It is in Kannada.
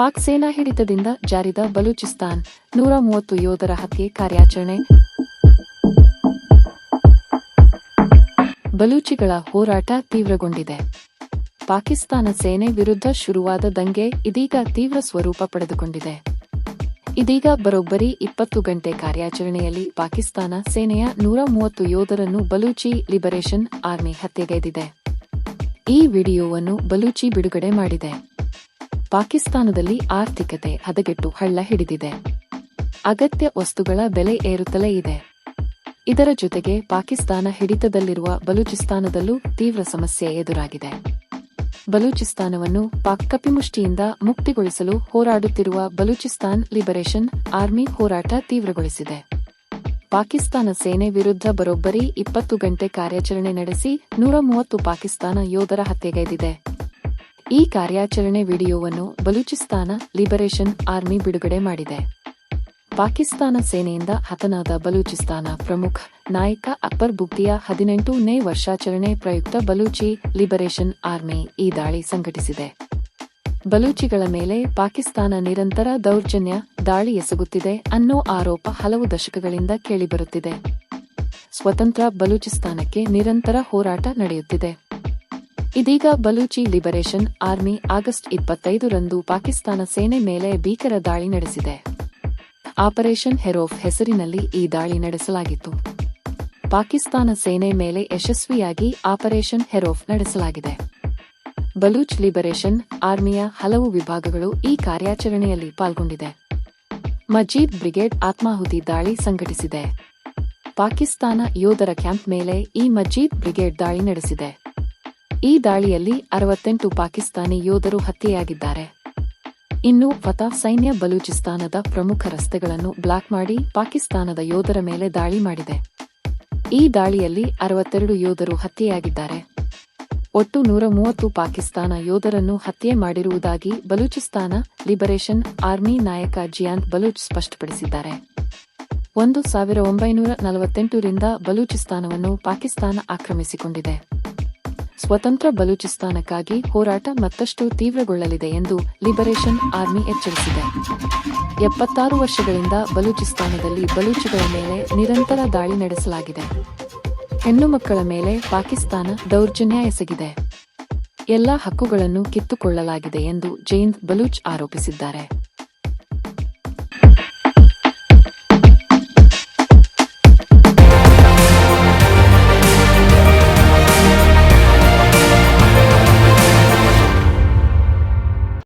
ಪಾಕ್ ಸೇನಾ ಹಿಡಿತದಿಂದ ಜಾರಿದ ಬಲೂಚಿಸ್ತಾನ್. ನೂರ ಮೂವತ್ತು ಯೋಧರ ಹತ್ಯೆ ಕಾರ್ಯಾಚರಣೆ. ಬಲೂಚಿಗಳ ಹೋರಾಟ ತೀವ್ರಗೊಂಡಿದೆ. ಪಾಕಿಸ್ತಾನ ಸೇನೆ ವಿರುದ್ಧ ಶುರುವಾದ ದಂಗೆ ಇದೀಗ ತೀವ್ರ ಸ್ವರೂಪ ಪಡೆದುಕೊಂಡಿದೆ. ಇದೀಗ ಬರೋಬ್ಬರಿ ಇಪ್ಪತ್ತು ಗಂಟೆ ಕಾರ್ಯಾಚರಣೆಯಲ್ಲಿ ಪಾಕಿಸ್ತಾನ ಸೇನೆಯ ನೂರ ಮೂವತ್ತು ಯೋಧರನ್ನು ಬಲೂಚಿ ಲಿಬರೇಷನ್ ಆರ್ಮಿ ಹತ್ಯೆಗೈದಿದೆ. ಈ ವಿಡಿಯೋವನ್ನು ಬಲೂಚಿ ಬಿಡುಗಡೆ ಮಾಡಿದೆ. ಪಾಕಿಸ್ತಾನದಲ್ಲಿ ಆರ್ಥಿಕತೆ ಹದಗೆಟ್ಟು ಹಳ್ಳ ಹಿಡಿದಿದೆ. ಅಗತ್ಯ ವಸ್ತುಗಳ ಬೆಲೆ ಏರುತ್ತಲೇ ಇದೆ. ಇದರ ಜೊತೆಗೆ ಪಾಕಿಸ್ತಾನ ಹಿಡಿತದಲ್ಲಿರುವ ಬಲೂಚಿಸ್ತಾನದಲ್ಲೂ ತೀವ್ರ ಸಮಸ್ಯೆ ಎದುರಾಗಿದೆ. ಬಲೂಚಿಸ್ತಾನವನ್ನು ಪಾಕ್ ಕಪಿಮುಷ್ಟಿಯಿಂದ ಮುಕ್ತಿಗೊಳಿಸಲು ಹೋರಾಡುತ್ತಿರುವ ಬಲೂಚಿಸ್ತಾನ್ ಲಿಬರೇಷನ್ ಆರ್ಮಿ ಹೋರಾಟ ತೀವ್ರಗೊಳಿಸಿದೆ. ಪಾಕಿಸ್ತಾನ ಸೇನೆ ವಿರುದ್ಧ ಬರೋಬ್ಬರಿ ಇಪ್ಪತ್ತು ಗಂಟೆ ಕಾರ್ಯಾಚರಣೆ ನಡೆಸಿ ನೂರ ಮೂವತ್ತು ಪಾಕಿಸ್ತಾನ ಯೋಧರ ಹತ್ಯೆಗೈದಿದೆ. ಈ ಕಾರ್ಯಾಚರಣೆ ವಿಡಿಯೋವನ್ನು ಬಲೂಚಿಸ್ತಾನ ಲಿಬರೇಷನ್ ಆರ್ಮಿ ಬಿಡುಗಡೆ ಮಾಡಿದೆ. ಪಾಕಿಸ್ತಾನ ಸೇನೆಯಿಂದ ಹತನಾದ ಬಲೂಚಿಸ್ತಾನ ಪ್ರಮುಖ ನಾಯಕ ಅಕ್ಬರ್ ಬುಕ್ತಿಯ ಹದಿನೆಂಟನೇ ವರ್ಷಾಚರಣೆ ಪ್ರಯುಕ್ತ ಬಲೂಚಿ ಲಿಬರೇಷನ್ ಆರ್ಮಿ ಈ ದಾಳಿ ಸಂಘಟಿಸಿದೆ. ಬಲೂಚಿಗಳ ಮೇಲೆ ಪಾಕಿಸ್ತಾನ ನಿರಂತರ ದೌರ್ಜನ್ಯ ದಾಳಿ ಎಸಗುತ್ತಿದೆ ಅನ್ನೋ ಆರೋಪ ಹಲವು ದಶಕಗಳಿಂದ ಕೇಳಿಬರುತ್ತಿದೆ. ಸ್ವತಂತ್ರ ಬಲೂಚಿಸ್ತಾನಕ್ಕೆ ನಿರಂತರ ಹೋರಾಟ ನಡೆಯುತ್ತಿದೆ. ಇದೀಗ ಬಲೂಚಿ ಲಿಬರೇಷನ್ ಆರ್ಮಿ ಆಗಸ್ಟ್ ಇಪ್ಪತ್ತೈದರಂದು ಪಾಕಿಸ್ತಾನ ಸೇನೆ ಮೇಲೆ ಭೀಕರ ದಾಳಿ ನಡೆಸಿದೆ. ಆಪರೇಷನ್ ಹೆರೋಫ್ ಹೆಸರಿನಲ್ಲಿ ಈ ದಾಳಿ ನಡೆಸಲಾಗಿತ್ತು. ಪಾಕಿಸ್ತಾನ ಸೇನೆ ಮೇಲೆ ಯಶಸ್ವಿಯಾಗಿ ಆಪರೇಷನ್ ಹೆರೋಫ್ ನಡೆಸಲಾಗಿದೆ. ಬಲೂಚ್ ಲಿಬರೇಷನ್ ಆರ್ಮಿಯ ಹಲವು ವಿಭಾಗಗಳು ಈ ಕಾರ್ಯಾಚರಣೆಯಲ್ಲಿ ಪಾಲ್ಗೊಂಡಿದೆ. ಮಜೀದ್ ಬ್ರಿಗೇಡ್ ಆತ್ಮಾಹುತಿ ದಾಳಿ ಸಂಘಟಿಸಿದೆ. ಪಾಕಿಸ್ತಾನ ಯೋಧರ ಕ್ಯಾಂಪ್ ಮೇಲೆ ಈ ಮಜೀದ್ ಬ್ರಿಗೇಡ್ ದಾಳಿ ನಡೆಸಿದೆ. ಈ ದಾಳಿಯಲ್ಲಿ ಅರವತ್ತೆಂಟು ಪಾಕಿಸ್ತಾನಿ ಯೋಧರು ಹತ್ಯೆಯಾಗಿದ್ದಾರೆ. ಇನ್ನು ಫತಾ ಸೈನ್ಯ ಬಲೂಚಿಸ್ತಾನದ ಪ್ರಮುಖ ರಸ್ತೆಗಳನ್ನು ಬ್ಲಾಕ್ ಮಾಡಿ ಪಾಕಿಸ್ತಾನದ ಯೋಧರ ಮೇಲೆ ದಾಳಿ ಮಾಡಿದೆ. ಈ ದಾಳಿಯಲ್ಲಿ ಅರವತ್ತೆರಡು ಯೋಧರು ಹತ್ಯೆಯಾಗಿದ್ದಾರೆ. ಒಟ್ಟು ನೂರ ಮೂವತ್ತು ಪಾಕಿಸ್ತಾನ ಯೋಧರನ್ನು ಹತ್ಯೆ ಮಾಡಿರುವುದಾಗಿ ಬಲೂಚಿಸ್ತಾನ ಲಿಬರೇಷನ್ ಆರ್ಮಿ ನಾಯಕ ಜಿಯಾನ್ ಬಲೂಚ್ ಸ್ಪಷ್ಟಪಡಿಸಿದ್ದಾರೆ. ಒಂದು ಸಾವಿರ ಒಂಬೈನೂರ ನಲವತ್ತೆಂಟರಿಂದ ಬಲೂಚಿಸ್ತಾನವನ್ನು ಪಾಕಿಸ್ತಾನ ಆಕ್ರಮಿಸಿಕೊಂಡಿದೆ. ಸ್ವತಂತ್ರ ಬಲೂಚಿಸ್ತಾನಕ್ಕಾಗಿ ಹೋರಾಟ ಮತ್ತಷ್ಟು ತೀವ್ರಗೊಳ್ಳಲಿದೆ ಎಂದು ಲಿಬರೇಷನ್ ಆರ್ಮಿ ಎಚ್ಚರಿಸಿದೆ. ಎಪ್ಪತ್ತಾರು ವರ್ಷಗಳಿಂದ ಬಲೂಚಿಸ್ತಾನದಲ್ಲಿ ಬಲೂಚಿಗಳ ಮೇಲೆ ನಿರಂತರ ದಾಳಿ ನಡೆಸಲಾಗಿದೆ. ಹೆಣ್ಣು ಮಕ್ಕಳ ಮೇಲೆ ಪಾಕಿಸ್ತಾನ ದೌರ್ಜನ್ಯ ಎಸಗಿದೆ. ಎಲ್ಲಾ ಹಕ್ಕುಗಳನ್ನು ಕಿತ್ತುಕೊಳ್ಳಲಾಗಿದೆ ಎಂದು ಜೈನ್ ಬಲೂಚ್ ಆರೋಪಿಸಿದ್ದಾರೆ.